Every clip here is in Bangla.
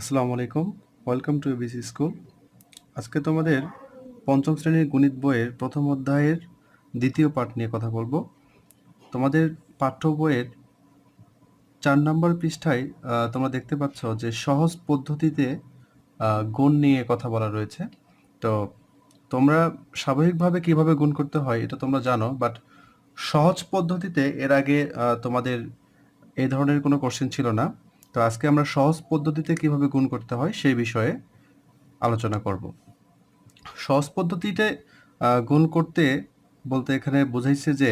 আসসালামু আলাইকুম। ওয়েলকাম টু এবিসি স্কুল আজকে তোমাদের পঞ্চম শ্রেণির গণিত বইয়ের প্রথম অধ্যায়ের দ্বিতীয় পাঠ নিয়ে কথা বলব। তোমাদের পাঠ্য বইয়ের চার নম্বর পৃষ্ঠায় তোমরা দেখতে পাচ্ছ যে সহজ পদ্ধতিতে গুণ নিয়ে কথা বলা রয়েছে। তো তোমরা স্বাভাবিকভাবে কীভাবে গুণ করতে হয় এটা তোমরা জানো বাট সহজ পদ্ধতিতে এর আগে তোমাদের এই ধরনের কোনো কোশ্চেন ছিল না। তো আজকে আমরা সহজ পদ্ধতিতে কীভাবে গুণ করতে হয় সেই বিষয়ে আলোচনা করব। সহজ পদ্ধতিতে গুণ করতে বলতে এখানে বোঝাইছে যে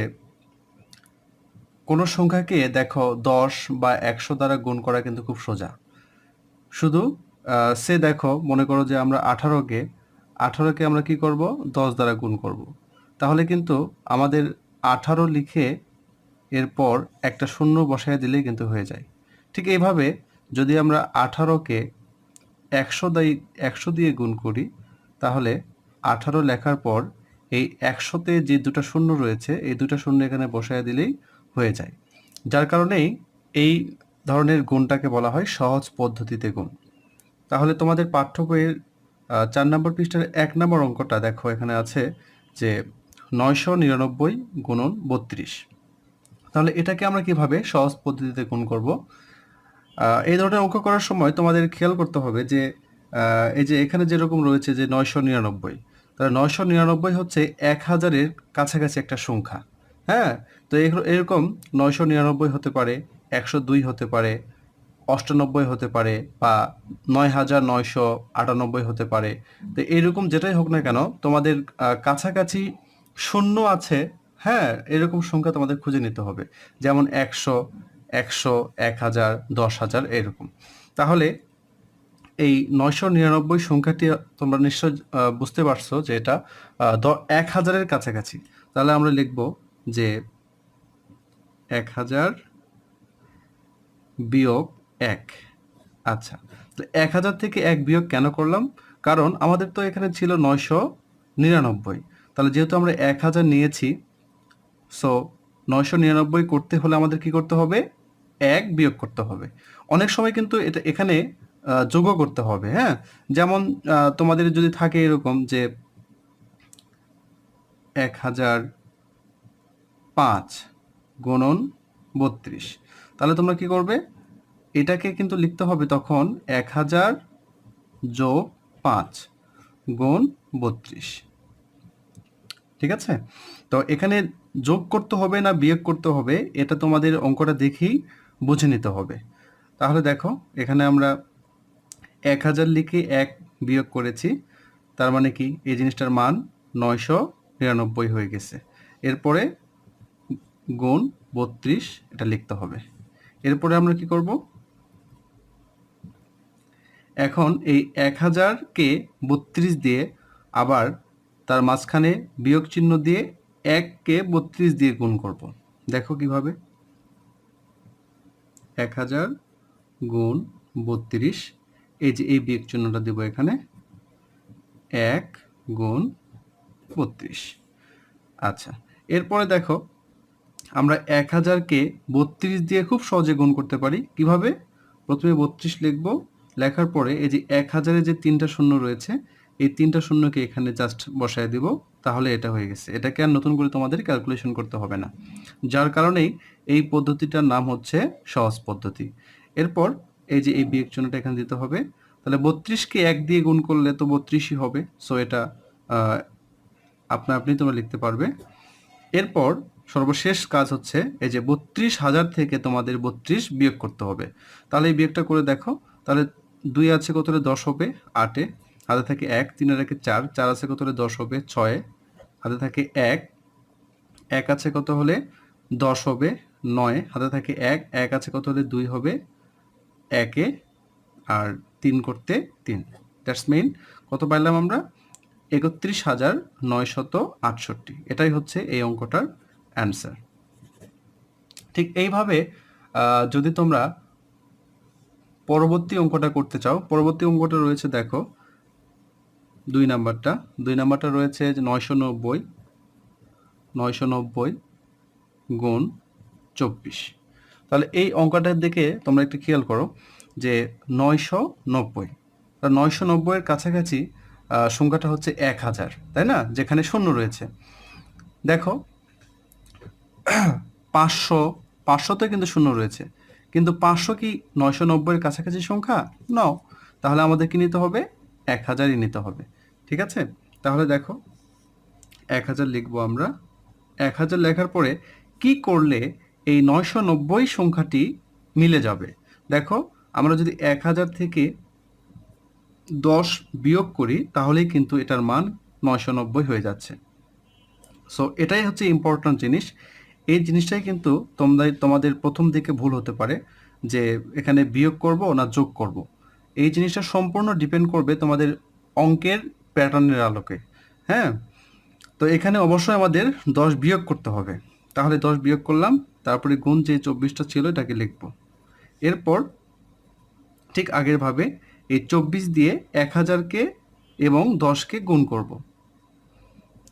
কোনো সংখ্যাকে দেখো দশ বা একশো দ্বারা গুণ করা কিন্তু খুব সোজা। শুধু সে দেখো, মনে করো যে আমরা আঠারোকে আঠারোকে আমরা কি করব? দশ দ্বারা গুণ করব। তাহলে কিন্তু আমাদের আঠারো লিখে এরপর একটা শূন্য বসায় দিলেই কিন্তু হয়ে যায়। ঠিক এইভাবে যদি আমরা আঠারোকে একশো দাই একশো দিয়ে গুণ করি, তাহলে আঠারো লেখার পর এই একশোতে যে দুটো শূন্য রয়েছে, এই দুটো শূন্য এখানে বসায় দিলেই হয়ে যায়। যার কারণেই এই ধরনের গুণটাকে বলা হয় সহজ পদ্ধতিতে গুণ। তাহলে তোমাদের পাঠ্য বইয়ের চার নম্বর পৃষ্ঠার এক নম্বর অঙ্কটা দেখো, এখানে আছে যে নয়শো নিরানব্বই গুণন বত্রিশ। তাহলে এটাকে আমরা কীভাবে সহজ পদ্ধতিতে গুণ করব? এই ধরনের অঙ্ক করার সময় তোমাদের খেয়াল করতে হবে যে এই যে এখানে যেরকম রয়েছে যে নয়শো নিরানব্বই, তাহলে নয়শো নিরানব্বই হচ্ছে এক হাজারের কাছাকাছি একটা সংখ্যা হ্যাঁ? তো এরকম নয়শো নিরানব্বই হতে পারে, একশো দুই হতে পারে, অষ্টানব্বই হতে পারে বা নয় হাজার নয়শো আটানব্বই হতে পারে। তো এরকম যেটাই হোক না কেন, তোমাদের কাছাকাছি শূন্য আছে হ্যাঁ? এরকম সংখ্যা তোমাদের খুঁজে নিতে হবে। যেমন একশো একশো, এক হাজার, দশ হাজার এরকম। তাহলে এই নয়শো নিরানব্বই সংখ্যাটি তোমরা নিশ্চয় বুঝতে পারছ যে এটা এক হাজারের কাছাকাছি। তাহলে আমরা লিখব যে এক হাজার বিয়োগ এক। আচ্ছা তো এক হাজার থেকে এক বিয়োগ কেন করলাম? কারণ আমাদের তো এখানে ছিল নয়শো নিরানব্বই। তাহলে যেহেতু আমরা এক হাজার নিয়েছি সো নয়শো নিরানব্বই করতে হলে আমাদের কি করতে হবে? এক বিয়োগ করতে হবে। অনেক সময় কিন্তু এটা এখানে যোগ করতে হবে হ্যাঁ? যেমন তোমাদের যদি থাকে এরকম যে এক হাজার পাঁচ গুণন বত্রিশ, তাহলে তোমরা কি করবে? এটাকে কিন্তু লিখতে হবে তখন এক হাজার যোগ পাঁচ গুণ বত্রিশ। ঠিক আছে? তো এখানে যোগ করতে হবে না বিয়োগ করতে হবে, এটা তোমাদের অঙ্কটা দেখেই বুঝে নিতে হবে। তাহলে দেখো, এখানে আমরা এক হাজার লিখে এক বিয়োগ করেছি, তার মানে কি? এই জিনিসটার মান নয়শো নিরানব্বই হয়ে গেছে। এরপরে গুণ বত্রিশ, এটা লিখতে হবে। এরপরে আমরা কি করব? এখন এই এক হাজারকে বত্রিশ দিয়ে আবার তার মাঝখানে বিয়োগ চিহ্ন দিয়ে এককে বত্রিশ দিয়ে গুণ করব। দেখো কীভাবে। এক হাজার গুণ বত্রিশ, এই যে এই বিয়োগ চিহ্নটা দেবো এখানে, এক গুণ বত্রিশ। আচ্ছা এরপরে দেখো, আমরা এক হাজারকে বত্রিশ দিয়ে খুব সহজে গুণ করতে পারি। কীভাবে? প্রথমে বত্রিশ লিখব, লেখার পরে এই যে এক হাজারে যে তিনটা শূন্য রয়েছে এই তিনটা শূন্যকে এখানে জাস্ট বসায় দিব, তাহলে এটা হয়ে গেছে। এটাকে আর নতুন করে তোমাদের ক্যালকুলেশন করতে হবে না। যার কারণেই এই পদ্ধতিটার নাম হচ্ছে সহজ পদ্ধতি। এরপর এই যে এই বিয়োগ চিহ্নটা এখানে দিতে হবে, তাহলে বত্রিশকে এক দিয়ে গুণ করলে তো বত্রিশই হবে। সো এটা আপনা, আপনি তোমরা লিখতে পারবে। এরপর সর্বশেষ কাজ হচ্ছে এই যে বত্রিশ হাজার থেকে তোমাদের বত্রিশ বিয়োগ করতে হবে। তাহলে এই বিয়োগটা করে দেখো, তাহলে দুই আছে কত হলে দশ হবে, আটে। হাতে থাকে এক, তিন তিনের একে চার চার আছে কত হলে দশ হবে? ছয়। হাতে থাকে এক এক আছে কত হলে দশ হবে? নয়। হাতে থাকে এক এক আছে কত হলে দুই হবে? একে। আর তিন করতে তিন। দ্যাটস মিন কত পাইলাম আমরা? একত্রিশ হাজার নয়শত আটষট্টি। এটাই হচ্ছে এই অঙ্কটার অ্যান্সার। ঠিক এইভাবে যদি তোমরা পরবর্তী অঙ্কটা করতে চাও, পরবর্তী অঙ্কটা রয়েছে, দেখো দুই নাম্বারটা। দুই নাম্বারটা রয়েছে যে নয়শো নব্বই নয়শো নব্বই গুণ চব্বিশ। তাহলে এই অঙ্কটার দিকে তোমরা একটু খেয়াল করো যে নয়শো নব্বই। নয়শো নব্বইয়ের কাছাকাছি সংখ্যাটা হচ্ছে এক হাজার, তাই না? যেখানে শূন্য রয়েছে। দেখো, পাঁচশো, পাঁচশোতে কিন্তু শূন্য রয়েছে। কিন্তু পাঁচশো কি নয়শো নব্বইয়ের কাছাকাছি সংখ্যা? নাও। তাহলে আমাদের কি নিতে হবে, এক হাজারই নিতে হবে। ঠিক আছে? তাহলে দেখো, এক হাজার লিখব আমরা। এক হাজার লেখার পরে কি করলে এই নয়শো নব্বই সংখ্যাটি মিলে যাবে? দেখো, আমরা যদি এক হাজার থেকে দশ বিয়োগ করি, তাহলেই কিন্তু এটার মান নয়শো নব্বই হয়ে যাচ্ছে। সো এটাই হচ্ছে ইম্পর্ট্যান্ট জিনিস। এই জিনিসটাই কিন্তু তোমাদের তোমাদের প্রথম দিকে ভুল হতে পারে যে এখানে বিয়োগ করব না যোগ করব। এই জিনিসটা সম্পূর্ণ ডিপেন্ড করবে তোমাদের অঙ্কের প্যাটার্নের আলোকে হ্যাঁ? তো এখানে অবশ্যই আমাদের দশ বিয়োগ করতে হবে। তাহলে দশ বিয়োগ করলাম, তারপরে গুণ যে চব্বিশটা ছিল এটাকে লিখব। এরপর ঠিক আগের ভাবে এই চব্বিশ দিয়ে এক হাজারকে এবং দশকে গুণ করব।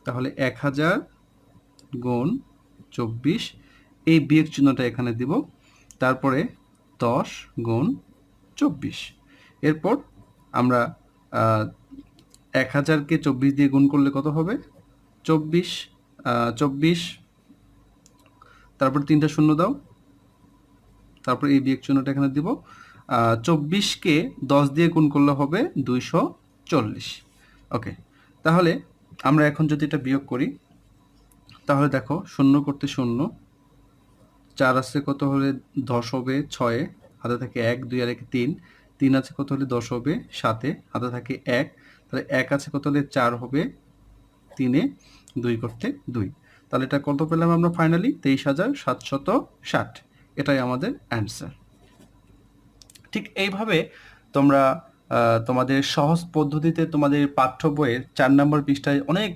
তাহলে এক হাজার গুণ চব্বিশ, এই বিয়োগ চিহ্নটা এখানে দিব। তারপরে দশ গুণ চব্বিশ। এরপর আমরা এক হাজারকে চব্বিশ দিয়ে গুণ করলে কত হবে? চব্বিশ চব্বিশ। তারপর তিনটা শূন্য দাও। তারপর এই বিয়োগ চিহ্নটা এখানে দিব। চব্বিশকে দশ দিয়ে গুণ করলে হবে দুইশো চল্লিশ। ওকে, তাহলে আমরা এখন যদি এটা বিয়োগ করি, তাহলে দেখো শূন্য করতে শূন্য, চার আছে কত হলে দশ হবে ছয়ে, হাতে থাকে এক, দুই আর এক তিন তিন আছে কত হলে দশ হবে সাতে, হাতে থাকে এক তাহলে এক আছে কত হলে চার হবে? তিনে দুই করতে দুই। তাহলে এটা কত পেলাম আমরা ফাইনালি তেইশ হাজার সাতশত ষাট। এটাই আমাদের অ্যান্সার ঠিক এইভাবে তোমরা তোমাদের সহজ পদ্ধতিতে তোমাদের পাঠ্য বইয়ের চার নম্বর পৃষ্ঠায় অনেক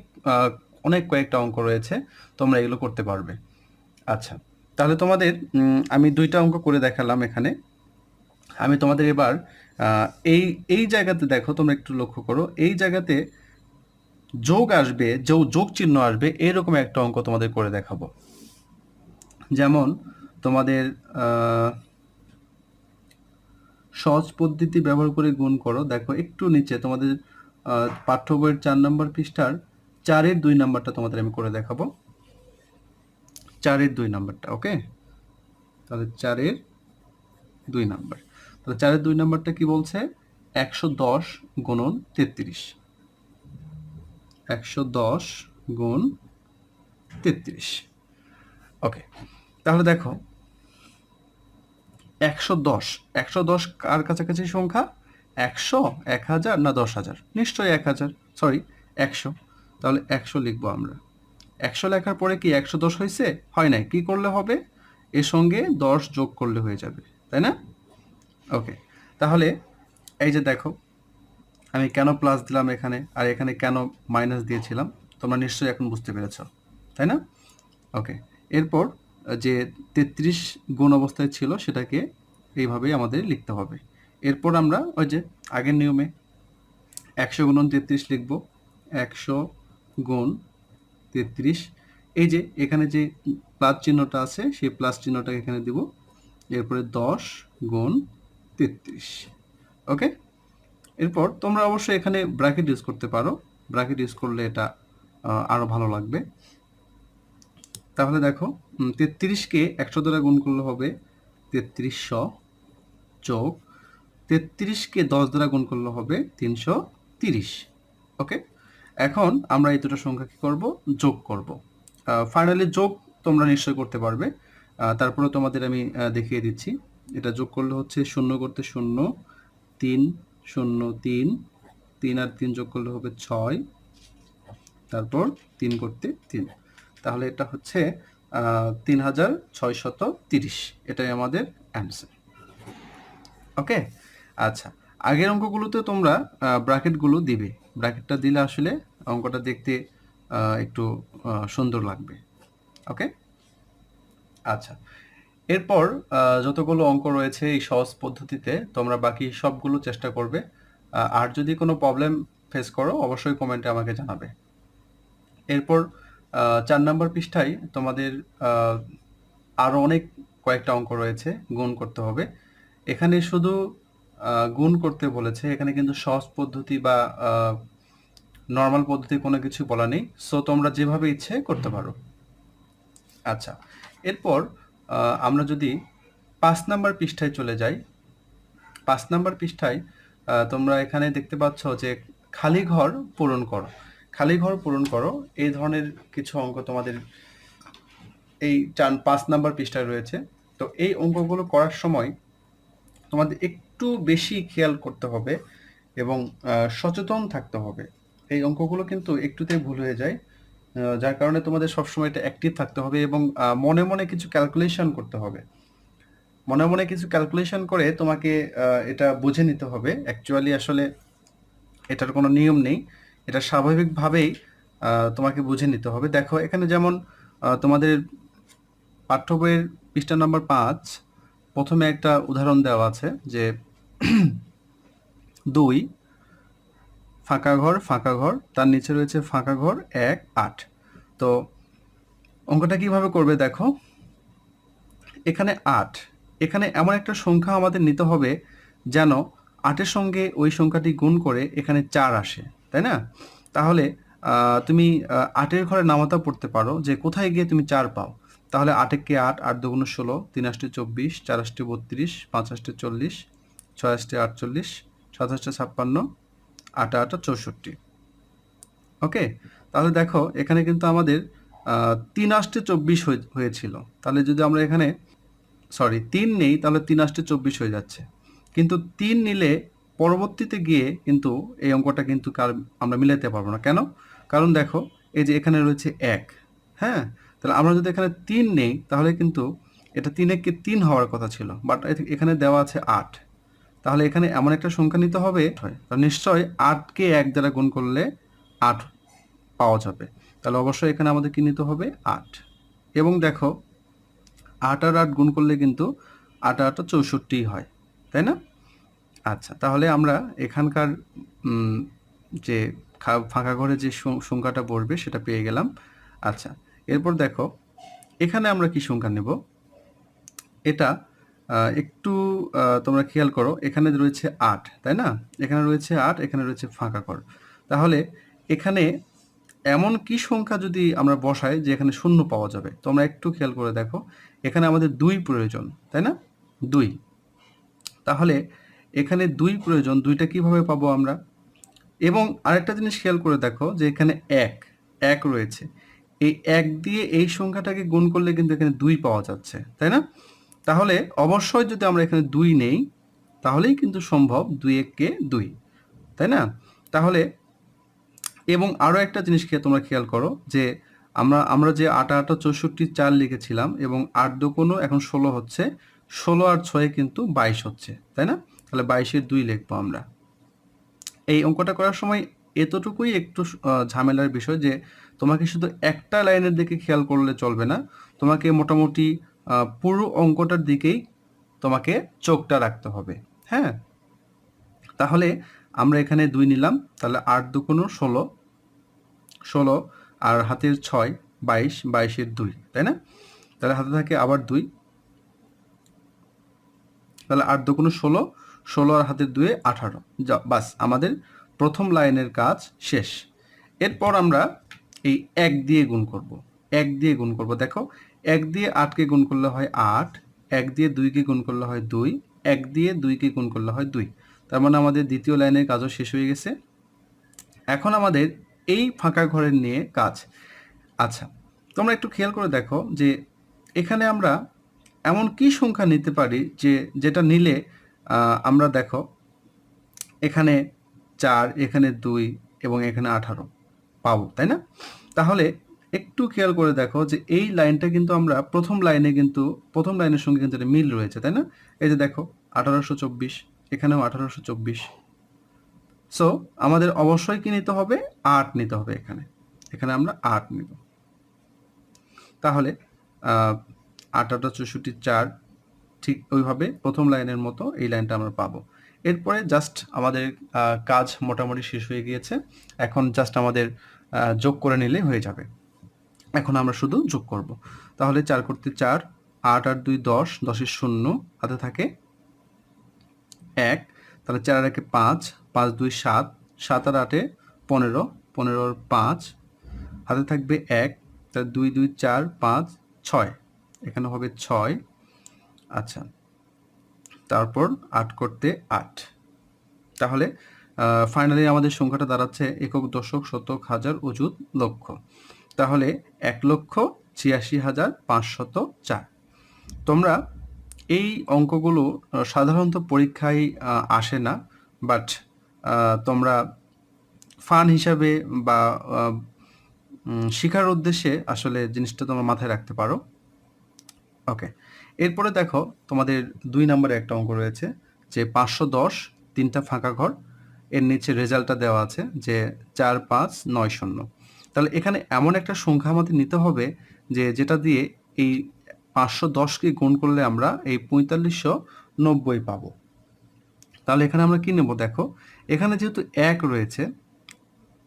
অনেক কয়েকটা অঙ্ক রয়েছে, তোমরা এগুলো করতে পারবে। আচ্ছা তাহলে তোমাদের আমি দুইটা অঙ্ক করে দেখালাম এখানে। আমি তোমাদের এবার এই এই জায়গাতে দেখো তোমরা একটু লক্ষ্য করো, এই জায়গাতে যোগ আসবে যোগ যোগ চিহ্ন আসবে, এরকম একটা অঙ্ক তোমাদের করে দেখাবো। যেমন তোমাদের সহজ পদ্ধতি ব্যবহার করে গুণ করো, দেখো একটু নিচে তোমাদের পাঠ্য বইয়ের চার নম্বর পৃষ্ঠার চারের দুই নাম্বারটা তোমাদের আমি করে দেখাবো। চারের দুই নাম্বারটা ওকে তাহলে চারের দুই নাম্বার। তাহলে চারের দুই নাম্বারটা কি বলছে? একশো দশ গুণন তেত্রিশ। একশো দশ গুণ তেত্রিশ। ওকে তাহলে দেখো, একশো দশ একশো দশ কার কাছাকাছি সংখ্যা? একশো এক হাজার না দশ হাজার নিশ্চয়ই এক হাজার সরি একশো। তাহলে একশো লিখব আমরা। একশো লেখার পরে কি একশো দশ হয়েছে হয় নাই। কি করলে হবে? এর সঙ্গে দশ যোগ করলে হয়ে যাবে, তাই না? ওকে তাহলে এই যে দেখো, আমি কেন প্লাস দিলাম এখানে আর এখানে কেন মাইনাস দিয়েছিলাম, তোমরা নিশ্চয়ই এখন বুঝতে পেরেছ, তাই না? ওকে এরপর যে তেত্রিশ গুণ অবস্থায় ছিল সেটাকে এইভাবেই আমাদের লিখতে হবে। এরপর আমরা ওই যে আগের নিয়মে একশো গুণন তেত্রিশ লিখব, একশো গুণ তেত্রিশ। এই যে এখানে যে প্লাস চিহ্নটা আছে, সেই প্লাস চিহ্নটাকে এখানে দিব। এরপরে দশ গুণ তেত্রিশ ওকে এরপর তোমরা অবশ্যই এখানে ব্র্যাকেট ইউজ করতে পারো। ব্র্যাকেট ইউজ করলে এটা আরও ভালো লাগবে। তাহলে দেখো তেত্রিশকে একশো দ্বারা গুণ করলে হবে তেত্রিশশো যোগ তেত্রিশকে দশ দ্বারা গুণ করলে হবে তিনশো তিরিশ ওকে এখন আমরা এই দুটো সংখ্যা কি করব? যোগ করব। ফাইনালি যোগ তোমরা নিশ্চয় করতে পারবে। তারপরে তোমাদের আমি দেখিয়ে দিচ্ছি। এটা যোগ করলে হচ্ছে শূন্য করতে শূন্য, তিন শূন্য তিন তিন আর তিন যোগ করলে হবে ছয়, তারপর তিন করতে তিন। তাহলে এটা হচ্ছে তিন হাজার ছয়শত তিরিশ, এটাই আমাদের অ্যান্সার ওকে আচ্ছা আগের অঙ্কগুলোতে তোমরা ব্র্যাকেটগুলো দিবে। ব্র্যাকেটটা দিলে আসলে অঙ্কটা দেখতে একটু সুন্দর লাগবে। ওকে আচ্ছা এরপর যতগুলো অঙ্ক রয়েছে এই সহজ পদ্ধতিতে, তোমরা বাকি সবগুলো চেষ্টা করবে। আর যদি কোনো প্রবলেম ফেস করো, অবশ্যই কমেন্টে আমাকে জানাবে। এরপর চার নম্বর পৃষ্ঠায় তোমাদের আরও অনেক কয়েকটা অঙ্ক রয়েছে, গুণ করতে হবে। এখানে শুধু গুণ করতে বলেছে, এখানে কিন্তু সহজ পদ্ধতি বা নর্মাল পদ্ধতি কোনো কিছু বলা নেই। সো তোমরা যেভাবে ইচ্ছে করতে পারো। আচ্ছা এরপর আমরা যদি পাঁচ নাম্বার পৃষ্ঠায় চলে যাই, পাঁচ নাম্বার পৃষ্ঠায় তোমরা এখানে দেখতে পাচ্ছ যে খালি ঘর পূরণ করো। খালি ঘর পূরণ করো, এই ধরনের কিছু অঙ্ক তোমাদের এই চার, পাঁচ নাম্বার পৃষ্ঠায় রয়েছে। তো এই অঙ্কগুলো করার সময় তোমাদের একটু বেশি খেয়াল করতে হবে এবং সচেতন থাকতে হবে। এই অঙ্কগুলো কিন্তু একটুতে ভুল হয়ে যায়। যার কারণে তোমাদের সবসময় এটা অ্যাক্টিভ থাকতে হবে এবং মনে মনে কিছু ক্যালকুলেশন করতে হবে। মনে মনে কিছু ক্যালকুলেশন করে তোমাকে এটা বুঝে নিতে হবে। অ্যাকচুয়ালি আসলে এটার কোনো নিয়ম নেই। এটা স্বাভাবিকভাবেই তোমাকে বুঝে নিতে হবে। দেখো, এখানে যেমন তোমাদের পাঠ্য বইয়ের পৃষ্ঠা নাম্বার পাঁচ, প্রথমে একটা উদাহরণ দেওয়া আছে যে দুই ফাঁকা ঘর ফাঁকা ঘর, তার নিচে রয়েছে ফাঁকা ঘর, এক, আট। তো অঙ্কটা কীভাবে করবে দেখো? এখানে আট। এখানে এমন একটা সংখ্যা আমাদের নিতে হবে যেন আটের সঙ্গে ওই সংখ্যাটি গুণ করে এখানে চার আসে, তাই না? তাহলে তুমি আটের ঘরে নামাতা পড়তে পারো যে কোথায় গিয়ে তুমি চার পাও। তাহলে আটেককে আট আট দুগুণ ষোলো, তিন আষ্টে চব্বিশ, চার আষ্টে বত্রিশ, পাঁচ আষ্টে চল্লিশ, ছয় আষ্টে আটচল্লিশ, সাত আষ্টে ছাপ্পান্ন আটা আটা চৌষট্টি। ওকে? তাহলে দেখো, এখানে কিন্তু আমাদের তিন আষ্টে চব্বিশ হয়ে- হয়েছিল। তাহলে যদি আমরা এখানে সরি তিন নেই, তাহলে তিন আষ্টে চব্বিশ হয়ে যাচ্ছে। কিন্তু তিন নিলে পরবর্তীতে গিয়ে কিন্তু এই অঙ্কটা কিন্তু কার- আমরা মিলাতে পারব না। কেন? কারণ দেখো, এই যে এখানে রয়েছে এক হ্যাঁ? তাহলে আমরা যদি এখানে তিন নেই, তাহলে কিন্তু এটা তিন একে তিন হওয়ার কথা ছিল। বাট এখানে দেওয়া আছে আট। তাহলে এখানে এমন একটা সংখ্যা নিতে হবে। নিশ্চয়ই আটকে এক দ্বারা গুণ করলে আট পাওয়া যাবে। তাহলে অবশ্যই এখানে আমাদের কি নিতে হবে? আট। এবং দেখো আট আর আট গুণ করলে কিন্তু আট আট চৌষট্টি হয় তাই না? আচ্ছা তাহলে আমরা এখানকার যে ফাঁকা ঘরে যে সংখ্যাটা পড়বে সেটা পেয়ে গেলাম। আচ্ছা এরপর দেখো এখানে আমরা কি সংখ্যা নেব? এটা একটু তোমরা খেয়াল করো, এখানে রয়েছে আট, তাই না? এখানে রয়েছে আট, এখানে রয়েছে ফাঁকা ঘর তাহলে এখানে এমন কি সংখ্যা যদি আমরা বসাই যে এখানে শূন্য পাওয়া যাবে? তোমরা একটু খেয়াল করে দেখো, এখানে আমাদের দুই প্রয়োজন, তাই না? দুই। তাহলে এখানে দুই প্রয়োজন, দুইটা কীভাবে পাবো আমরা? এবং আরেকটা জিনিস খেয়াল করে দেখো যে এখানে এক এক রয়েছে। এই এক দিয়ে এই সংখ্যাটাকে গুণ করলে কিন্তু এখানে দুই পাওয়া যাচ্ছে, তাই না? তাহলে অবশ্যই যদি আমরা এখানে দুই নেই, তাহলেই কিন্তু সম্ভব দুই এককে দুই, তাই না? তাহলে, এবং আরও একটা জিনিস খেয়ে তোমরা খেয়াল করো যে আমরা আমরা যে আটা আটা চৌষট্টি চার লিখেছিলাম এবং আট দুকোনো এখন ষোলো হচ্ছে, ষোলো আর ছয়ে কিন্তু বাইশ হচ্ছে, তাই না? তাহলে বাইশের দুই লিখব আমরা। এই অঙ্কটা করার সময় এতটুকুই একটু ঝামেলার বিষয় যে তোমাকে শুধু একটা লাইনের দিকে খেয়াল করলে চলবে না। তোমাকে মোটামুটি পুরো অঙ্কটার দিকেই তোমাকে চোখটা রাখতে হবে হ্যাঁ? তাহলে আমরা এখানে দুই নিলাম, তাহলে আট দুকোনো ষোলো ষোলো আর হাতের ছয় বাইশ, বাইশের দুই, তাই না? তাহলে হাতে থাকে আবার দুই। তাহলে আট দুগুণ ষোলো ষোলো আর হাতের দুয়ে আঠারো, যা, বাস, আমাদের প্রথম লাইনের কাজ শেষ। এরপর আমরা এই এক দিয়ে গুণ করব, এক দিয়ে গুণ করব, দেখো এক দিয়ে আটকে গুণ করলে হয় আট, এক দিয়ে দুইকে গুণ করলে হয় দুই, এক দিয়ে দুইকে গুণ করলে হয় দুই। তার মানে আমাদের দ্বিতীয় লাইনের কাজও শেষ হয়ে গেছে। এখন আমাদের এই ফাঁকা ঘরের নিয়ে কাজ। আচ্ছা তোমরা একটু খেয়াল করে দেখো যে এখানে আমরা এমন কি সংখ্যা নিতে পারি যে যেটা নিলে আমরা দেখো এখানে চার, এখানে দুই এবং এখানে আঠারো পাবো, তাই না? তাহলে একটু খেয়াল করে দেখো যে এই লাইনটা কিন্তু আমরা প্রথম লাইনে কিন্তু প্রথম লাইনের সঙ্গে কিন্তু মিল রয়েছে তাই না? এই যে দেখো আঠারোশো চব্বিশ এখানেও আঠারোশো চব্বিশ। সো আমাদের অবশ্যই কি নিতে হবে? আট নিতে হবে এখানে। এখানে আমরা আট নিব। তাহলে আহ, আট আটা চৌষট্টি চার ঠিক ওইভাবে প্রথম লাইনের মতো এই লাইনটা আমরা পাবো। এরপরে জাস্ট আমাদের কাজ মোটামুটি শেষ হয়ে গিয়েছে। এখন জাস্ট আমাদের যোগ করে নিলে হয়ে যাবে। এখন আমরা শুধু যোগ করব। তাহলে চার করতে চার, আট আর দুই দশ দশের শূন্য, হাতে থাকে এক। তাহলে চার আর একে পাঁচ পাঁচ দুই সাত সাত আর আটে পনেরো পনেরোর পাঁচ, হাতে থাকবে এক। তার দুই দুই চার পাঁচ ছয়, এখানে হবে ছয়। আচ্ছা তারপর আট করতে আট। তাহলে ফাইনালি আমাদের সংখ্যাটা দাঁড়াচ্ছে একক, দশক, শতক, হাজার, অযুত, লক্ষ। তাহলে এক লক্ষ ছিয়াশি হাজার পাঁচশত চার। তোমরা এই অঙ্কগুলো সাধারণত পরীক্ষায় আসে না বাট তোমরা ফান হিসাবে বা শিখার উদ্দেশ্যে আসলে জিনিসটা তোমরা মাথায় রাখতে পারো। ওকে, এরপরে দেখো তোমাদের দুই নম্বরে একটা অঙ্ক রয়েছে, যে পাঁচশো দশ, তিনটা ফাঁকা ঘর, এর নিচে রেজাল্টটা দেওয়া আছে, যে চার পাঁচ নয় শূন্য। তাহলে এখানে এমন একটা সংখ্যা আমাদের নিতে হবে যে যেটা দিয়ে এই পাঁচশো দশকে গুণ করলে আমরা এই পঁয়তাল্লিশশো নব্বই পাবো। তাহলে এখানে আমরা কি নেব দেখো, এখানে যেহেতু এক রয়েছে,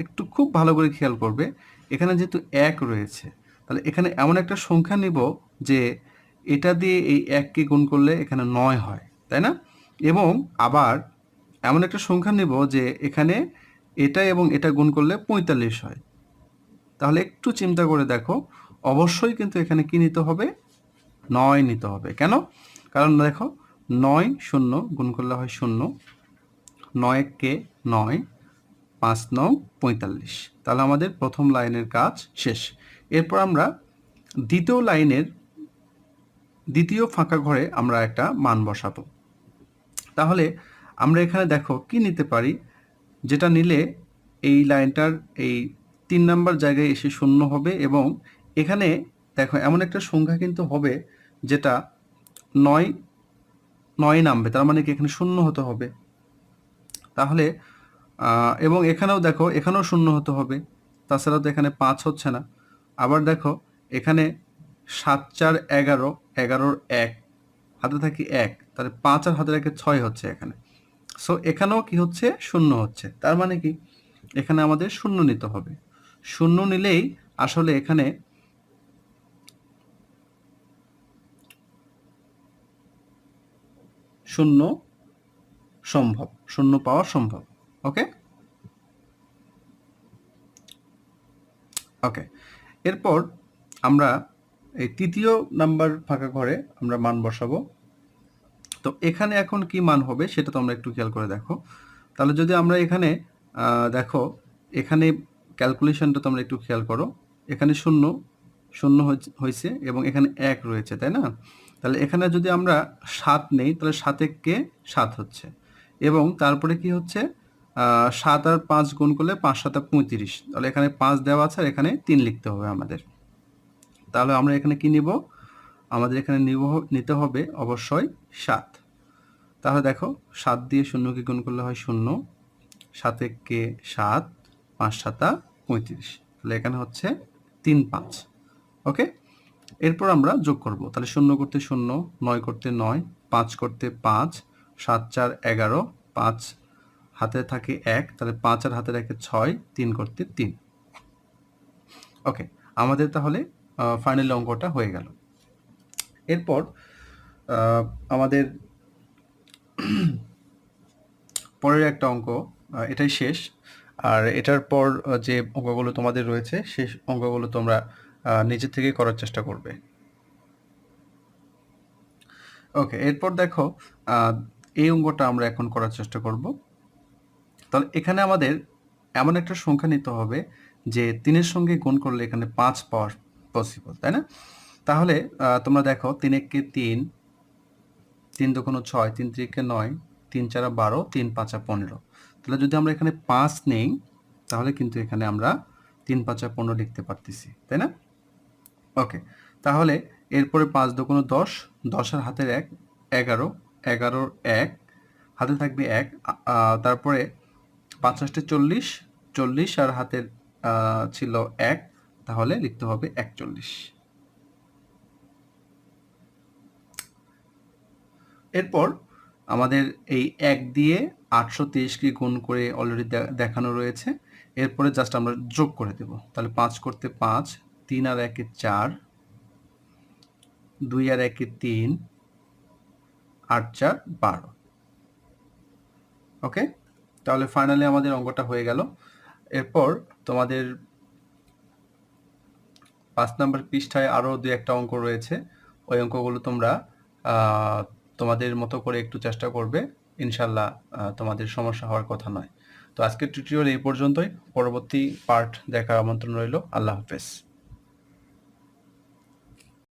একটু খুব ভালো করে খেয়াল করবে, এখানে যেহেতু এক রয়েছে, তাহলে এখানে এমন একটা সংখ্যা নিব যে এটা দিয়ে এই এককে গুণ করলে এখানে নয় হয়, তাই না? এবং আবার এমন একটা সংখ্যা নেব যে এখানে এটা এবং এটা গুণ করলে পঁয়তাল্লিশ হয়। তাহলে একটু চিন্তা করে দেখো। অবশ্যই কিন্তু এখানে কি নিতে হবে? নয় নিতে হবে। কেন? কারণ দেখো, নয় শূন্য গুণ করলে হয় শূন্য। নয় কে? নয়। পাঁচ নং পঁয়তাল্লিশ। তাহলে আমাদের প্রথম লাইনের কাজ শেষ। এরপর আমরা দ্বিতীয় লাইনের, দ্বিতীয় ফাঁকা ঘরে আমরা একটা মান বসাবো। তাহলে আমরা এখানে দেখো কি নিতে পারি? যেটা নিলে এই লাইনটার এই তিন নাম্বার জায়গায় এসে শূন্য হবে এবং এখানে দেখো এমন একটা সংখ্যা কিন্তু হবে যেটা নয় নয় নামবে। তার মানে কি এখানে শূন্য হতে হবে। তাহলে এবং এখানেও দেখো, এখানেও শূন্য হতে হবে। তাছাড়া তো এখানে পাঁচ হচ্ছে না। আবার দেখো, এখানে সাত, চার, এগারো, এগারোর এক, হাতে থাকি এক, তাহলে পাঁচ আর হাতে রেখে ছয় হচ্ছে এখানে। সো এখানেও কি হচ্ছে? শূন্য হচ্ছে। তার মানে কি? এখানে আমাদের শূন্য নিতে হবে। শূন্য নিলেই আসলে এখানে শূন্য সম্ভব, শূন্য পাওয়া সম্ভব ওকে ওকে এরপর আমরা এই তৃতীয় নাম্বার ফাঁকা ঘরে আমরা মান বসাবো। তো এখানে এখন কি মান হবে সেটা তো আমরা একটু খেয়াল করে দেখো। তাহলে যদি আমরা এখানে দেখো, এখানে ক্যালকুলেশনটা তোমরা একটু খেয়াল করো। এখানে শূন্য শূন্য হয়েছে- এবং এখানে এক রয়েছে, তাই না? তাহলে এখানে যদি আমরা সাত নেই, তাহলে সাত কে সাত হচ্ছে। এবং তারপরে কি হচ্ছে? সাত আর পাঁচ গুণ করলে পাঁচ সাত পঁয়ত্রিশ। তাহলে এখানে পাঁচ দেওয়া আছে আর এখানে তিন লিখতে হবে আমাদের। তাহলে আমরা এখানে কি নিব? আমাদের এখানে নিব, নিতে হবে অবশ্যই সাত। তাহলে দেখো, সাত দিয়ে শূন্যকে গুণ করলে হয় শূন্য। সাত কে সাত, পাঁচ সাতা পঁয়ত্রিশ। তাহলে এখানে হচ্ছে তিন পাঁচ। ওকে? এরপর আমরা যোগ করব। তাহলে শূন্য করতে শূন্য, নয় করতে নয়, পাঁচ করতে পাঁচ, সাত, চার, এগারো, পাঁচ হাতে থাকে এক, তাহলে পাঁচ আর হাতে রাখে ছয়, তিন করতে তিন। ওকে, আমাদের তাহলে ফাইনাল অঙ্কটা হয়ে গেল। এরপর আমাদের পরের একটা অঙ্ক এটাই শেষ। আর এটার পর যে অঙ্কগুলো তোমাদের রয়েছে, সেই অঙ্কগুলো তোমরা নিজে থেকে করার চেষ্টা করবে। ওকে এরপর দেখো এই অঙ্কটা আমরা এখন করার চেষ্টা করব। তাহলে এখানে আমাদের এমন একটা সংখ্যা নিতে হবে যে তিনের সঙ্গে গুণ করলে এখানে পাঁচ পাওয়া পসিবল তাই না? তাহলে তোমরা দেখো, তিন এককে তিন তিন দুগুণ ছয়, তিন তিরিকে নয়, তিন চারা বারো, তিন পাঁচা পনেরো। তাহলে যদি আমরা এখানে পাঁচ নেই, তাহলে কিন্তু এখানে আমরা তিন, পাঁচা পনেরো লিখতে পারতেছি, তাই না? ওকে, তাহলে এরপরে পাঁচ দুগুণ দশ, দশের হাতের এক, এগারো, এগারোর এক, হাতে থাকবে এক তারপরে পাঁচাশটি চল্লিশ চল্লিশ আর হাতের ছিল এক, তাহলে লিখতে হবে একচল্লিশ। এরপর আমাদের এই এক দিয়ে আটশো তেইশকে গুণ করে অলরেডি দেখানো রয়েছে। এরপরে জাস্ট আমরা যোগ করে দেব। তাহলে পাঁচ করতে পাঁচ, তিন আর একে চার, দুই আর একে তিন, আট চার, বারো। ওকে তাহলে ফাইনালি আমাদের অঙ্কটা হয়ে গেল। এরপর তোমাদের পাঁচ নাম্বার পৃষ্ঠায় আরও দু একটা অঙ্ক রয়েছে। ওই অঙ্কগুলো তোমরা তোমাদের মতো করে একটু চেষ্টা করবে। ইনশাল্লাহ তোমাদের সমস্যা হওয়ার কথা নয়। তো আজকের টিউটোরিয়াল এই পর্যন্তই। পরবর্তী পার্ট দেখার আমন্ত্রণ রইল। আল্লাহ হাফেজ।